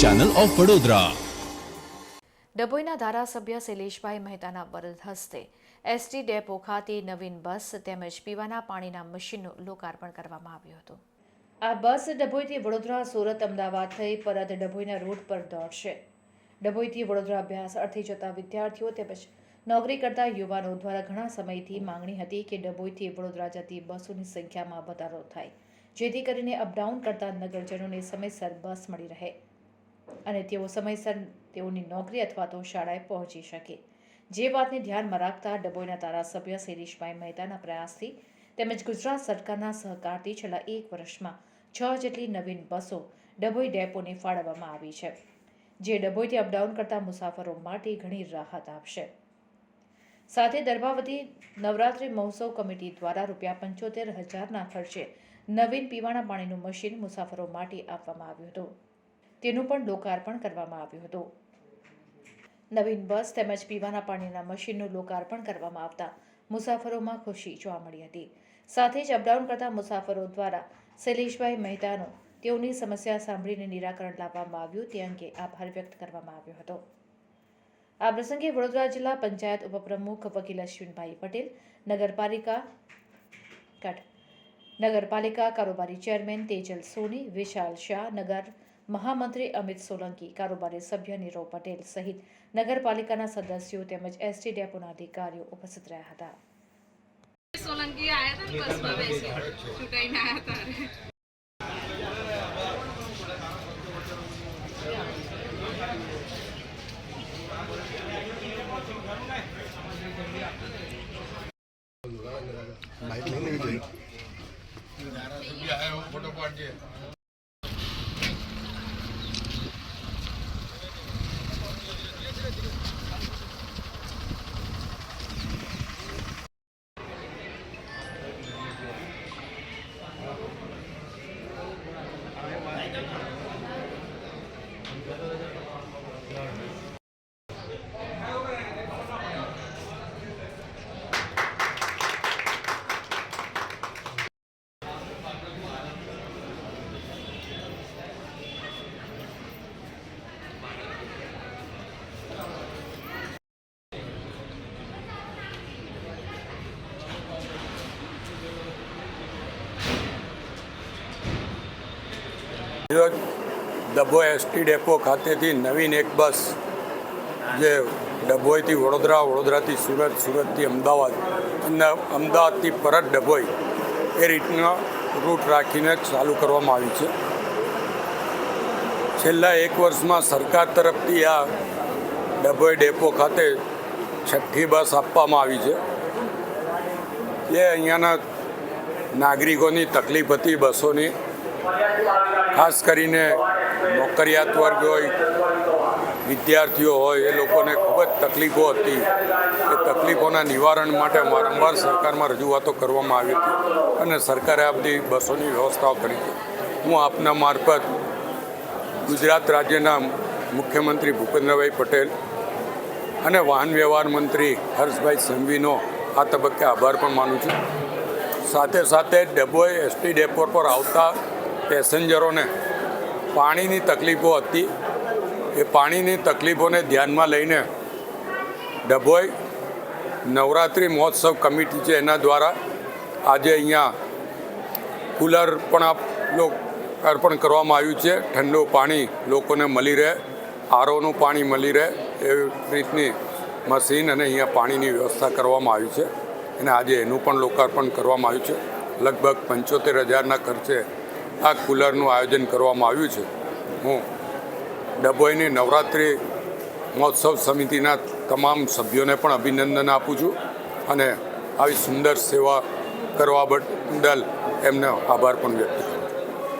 Channel of Vadodara ડભોઈના ધારાસભ્ય શૈલેષભાઈ મહેતાના વરદ હસ્તે એસટી ડેપો ખાતે નવીન બસ તેમજ પીવાના પાણીના મશીનનું લોકાર્પણ કરવામાં આવ્યું હતું. આ બસ ડભોઈથી વડોદરા સુરત અમદાવાદ થઈ પરત ડભોઈના રૂટ પર દોડશે. ડભોઈથી વડોદરા અભ્યાસ અર્થે જતા વિદ્યાર્થીઓ તેમજ નોકરી કરતા યુવાનો દ્વારા ઘણા સમયથી માંગણી હતી કે ડભોઈથી વડોદરા જતી બસોની સંખ્યામાં વધારો થાય. જેથી કરીને અપડાઉન કરતા નગરજનોને સમયસર બસ મળી રહે. અને તેઓ સમયસર તેઓની નોકરી અથવા તો શાળાએ પહોંચી શકે. જે વાતને ધ્યાનમાં રાખતા ડભોઈના ધારાસભ્ય શિરીષભાઈ મહેતાના પ્રયાસથી તેમજ ગુજરાત સરકારના સહકારથી છેલ્લા એક વર્ષમાં છ જેટલી નવીન બસો ડભોઈ ડેપોને ફાળવવામાં આવી છે, જે ડભોઈથી અપડાઉન કરતા મુસાફરો માટે ઘણી રાહત આપશે. સાથે દરબાવતી નવરાત્રિ મહોત્સવ કમિટી દ્વારા રૂપિયા પંચોતેર હજારના ખર્ચે નવીન પીવાના પાણીનું મશીન મુસાફરો માટે આપવામાં આવ્યું હતું. તેનું પણ લોકાર્પણ કરવામાં આવ્યું હતું. નવીન બસ તેમજ પીવાના પાણીના મશીનનું લોકાર્પણ કરવામાં આવતા મુસાફરોમાં ખુશી જોવા મળી હતી. સાથે જ અપડાઉન કરતા મુસાફરો દ્વારા શૈલેષભાઈ મહેતાનો તેઓની સમસ્યા સાંભળીને નિરાકરણ લાવવામાં આવ્યું તે અંગે આભાર વ્યક્ત કરવામાં આવ્યો હતો. આ પ્રસંગે વડોદરા જિલ્લા પંચાયત ઉપપ્રમુખ વકીલ અશ્વિનભાઈ પટેલ, નગરપાલિકા કટ નગરપાલિકા કારોબારી ચેરમેન તેજલ સોની વિશાલ શાહ નગર મહામંત્રી અમિત સોલંકી કારોબારી સભ્ય નીરવ પટેલ સહિત નગરપાલિકાના સદસ્યો તેમજ એસટી ડેપોના અધિકારીઓ ઉપસ્થિત રહ્યા હતા. સોલંકી આયા હતા બસમાં બેસી ચૂંટાઈને આયા હતા જઈ ધારાસભ્ય આવ્યો ફોટો પાડજે. રોજ ડભોઈ એસટી ડેપો ખાતેથી નવીન એક બસ જે ડભોઈથી વડોદરા, વડોદરાથી સુરત, સુરતથી અમદાવાદ અને અમદાવાદથી પરત ડભોઈ એ રીતના રૂટ રાખીને ચાલુ કરવામાં આવી છે. છેલ્લા એક વર્ષમાં સરકાર તરફથી આ ડભોઈ ડેપો ખાતે છઠ્ઠી બસ આપવામાં આવી છે. એ અહીંયાના નાગરિકોની તકલીફ હતી બસોની. ખાસ કરીને નોકરિયાત વર્ગ હોય, વિદ્યાર્થીઓ હોય, એ લોકોને ખૂબ જ તકલીફો હતી. એ તકલીફોના નિવારણ માટે વારંવાર સરકારમાં રજૂઆતો કરવામાં આવી હતી અને સરકારે આ બધી બસોની વ્યવસ્થાઓ કરી છે હું આપના મારફત ગુજરાત રાજ્યના મુખ્યમંત્રી ભૂપેન્દ્રભાઈ પટેલ અને વાહન વ્યવહાર મંત્રી હર્ષભાઈ સંઘવીનો આ તબક્કે આભાર પણ માનું છું. સાથે સાથે ડભોઈ એસટી ડેપો પર આવતા પેસેન્જરોને પાણીની તકલીફો હતી. એ પાણીની તકલીફોને ધ્યાનમાં લઈને ડભોઈ નવરાત્રિ મહોત્સવ કમિટી છે એના દ્વારા આજે અહીંયા કુલર પણ આપ અર્પણ કરવામાં આવ્યું છે. ઠંડુ પાણી લોકોને મળી રહે, આરોનું પાણી મળી રહે એવી રીતની મશીન અને અહીંયા પાણીની વ્યવસ્થા કરવામાં આવી છે. અને આજે એનું પણ લોકાર્પણ કરવામાં આવ્યું છે. લગભગ પંચોતેર હજારના ખર્ચે આ કુલરનું આયોજન કરવામાં આવ્યું છે. હું ડભોઈની નવરાત્રિ મહોત્સવ સમિતિના તમામ સભ્યોને પણ અભિનંદન આપું છું અને આવી સુંદર સેવા કરવા બદલ એમનો આભાર પણ વ્યક્ત કરું